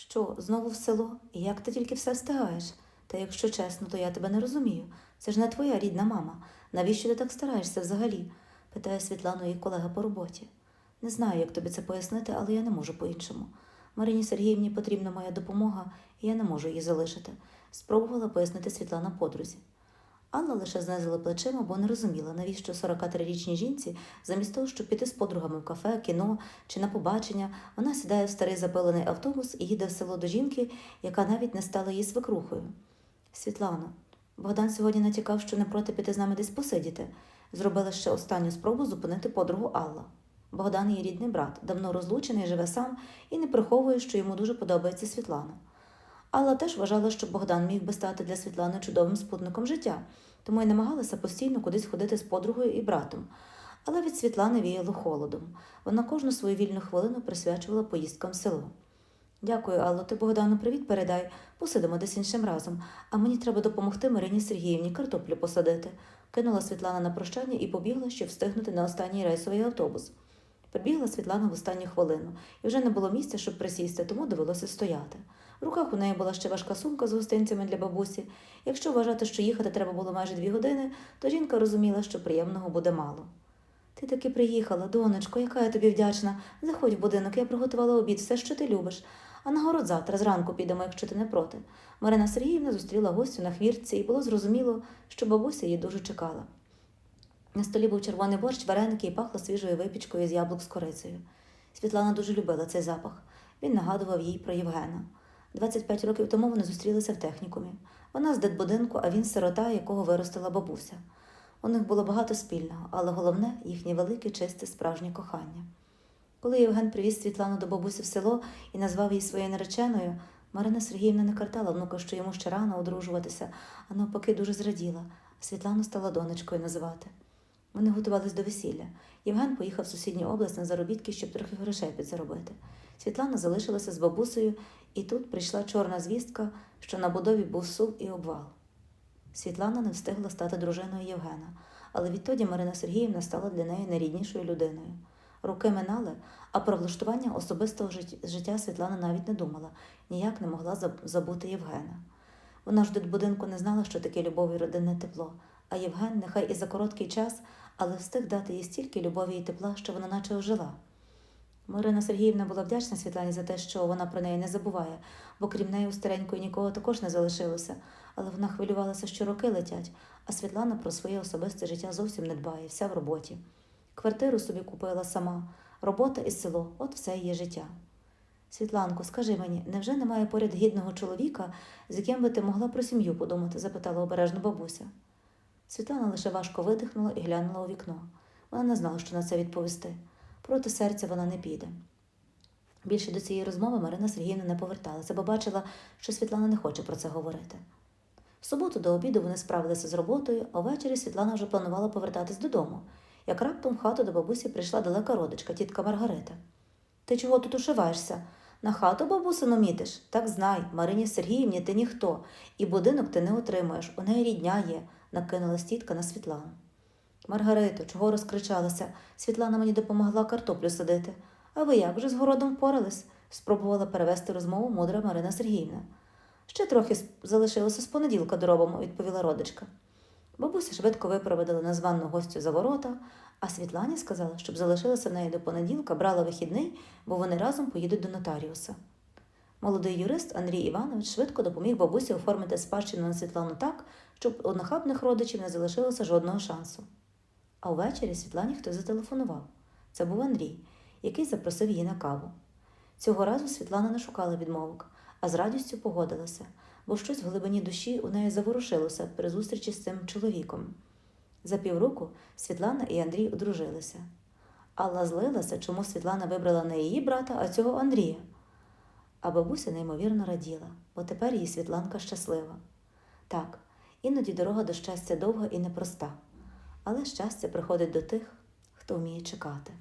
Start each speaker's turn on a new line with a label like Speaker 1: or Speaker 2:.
Speaker 1: Що, знову в село? Як ти тільки все встигаєш? Та якщо чесно, то я тебе не розумію. Це ж не твоя рідна мама. Навіщо ти так стараєшся взагалі? питає Світлану її колега по роботі. Не знаю, як тобі це пояснити, але я не можу по-іншому. Марині Сергіївні потрібна моя допомога, і я не можу її залишити, спробувала пояснити Світлана подрузі. Алла лише знизила плечима, бо не розуміла, навіщо 43-річній жінці, замість того, щоб піти з подругами в кафе, кіно чи на побачення, вона сідає в старий запилений автобус і їде в село до жінки, яка навіть не стала її свекрухою. Світлано, Богдан сьогодні натякав, що не проти піти з нами десь посидіти. Зробила ще останню спробу зупинити подругу Алла. Богдан її рідний брат, давно розлучений, живе сам і не приховує, що йому дуже подобається Світлана. Алла теж вважала, що Богдан міг би стати для Світлани чудовим спутником життя, тому й намагалася постійно кудись ходити з подругою і братом. Але від Світлани віяло холодом. Вона кожну свою вільну хвилину присвячувала поїздкам в село. Дякую, Алло, ти Богдану привіт передай, посидимо десь іншим разом, а мені треба допомогти Марині Сергіївні картоплю посадити. Кинула Світлана на прощання і побігла, щоб встигнути на останній рейсовий автобус. Прибігла Світлана в останню хвилину, і вже не було місця, щоб присісти, тому довелося стояти. В руках у неї була ще важка сумка з гостинцями для бабусі. Якщо вважати, що їхати треба було майже дві години, то жінка розуміла, що приємного буде мало. Ти таки приїхала, донечко, яка я тобі вдячна. Заходь в будинок, я приготувала обід, все, що ти любиш. А на город завтра зранку підемо, якщо ти не проти. Марина Сергіївна зустріла гостю на хвіртці, і було зрозуміло, що бабуся її дуже чекала. На столі був червоний борщ, вареники і пахло свіжою випічкою з яблук з корицею. Світлана дуже любила цей запах. Він нагадував їй про Євгена. 25 років тому вони зустрілися в технікумі. Вона з дитбудинку, а він сирота, якого виростила бабуся. У них було багато спільного, але головне їхнє велике, чисте, справжнє кохання. Коли Євген привіз Світлану до бабусі в село і назвав її своєю нареченою, Марина Сергіївна не картала внука, що йому ще рано одружуватися, а навпаки дуже зраділа, Світлану стала донечкою називати. Вони готувались до весілля. Євген поїхав в сусідню область на заробітки, щоб трохи грошей підзаробити. Світлана залишилася з бабусею, і тут прийшла чорна звістка, що на будові був сув і обвал. Світлана не встигла стати дружиною Євгена, але відтоді Марина Сергіївна стала для неї найріднішою людиною. Роки минали, а про влаштування особистого життя Світлана навіть не думала, ніяк не могла забути Євгена. Вона ж в дитбудинку не знала, що таке любов і родинне тепло, а Євген, нехай і за короткий час, але встиг дати їй стільки любові і тепла, що вона наче ожила. Марина Сергіївна була вдячна Світлані за те, що вона про неї не забуває, бо крім неї у старенької нікого також не залишилося, але вона хвилювалася, що роки летять, а Світлана про своє особисте життя зовсім не дбає, вся в роботі. Квартиру собі купила сама, робота і село от все її життя. Світланко, скажи мені, невже немає поряд гідного чоловіка, з яким би ти могла про сім'ю подумати? запитала обережно бабуся. Світлана лише важко видихнула і глянула у вікно. Вона не знала, що на це відповісти. Проти серця вона не піде. Більше до цієї розмови Марина Сергіївна не поверталася, бо бачила, що Світлана не хоче про це говорити. В суботу до обіду вони справилися з роботою, а ввечері Світлана вже планувала повертатись додому, як раптом в хату до бабусі прийшла далека родичка, тітка Маргарита. Ти чого тут ушиваєшся? На хату бабусину мітиш? Так знай, Марині Сергіївні ти ніхто, і будинок ти не отримаєш, у неї рідня є, накинулась тітка на Світлану. Маргарито, чого розкричалася? Світлана мені допомогла картоплю садити. А ви як вже з городом впорались? спробувала перевести розмову мудра Марина Сергіївна. Ще трохи залишилося з понеділка доробимо, відповіла родичка. Бабуся швидко випроводила незвану гостю за ворота, а Світлані сказала, щоб залишилася в неї до понеділка, брала вихідний, бо вони разом поїдуть до нотаріуса. Молодий юрист Андрій Іванович швидко допоміг бабусі оформити спадщину на Світлану так, щоб у нахабних родичів не залишилося жодного шансу. А ввечері Світлані хтось зателефонував. Це був Андрій, який запросив її на каву. Цього разу Світлана не шукала відмовок, а з радістю погодилася, бо щось в глибині душі у неї заворушилося при зустрічі з цим чоловіком. За півроку Світлана і Андрій одружилися. Алла злилася, чому Світлана вибрала не її брата, а цього Андрія. А бабуся неймовірно раділа, бо тепер її Світланка щаслива. Так, іноді дорога до щастя довга і непроста, але щастя приходить до тих, хто вміє чекати.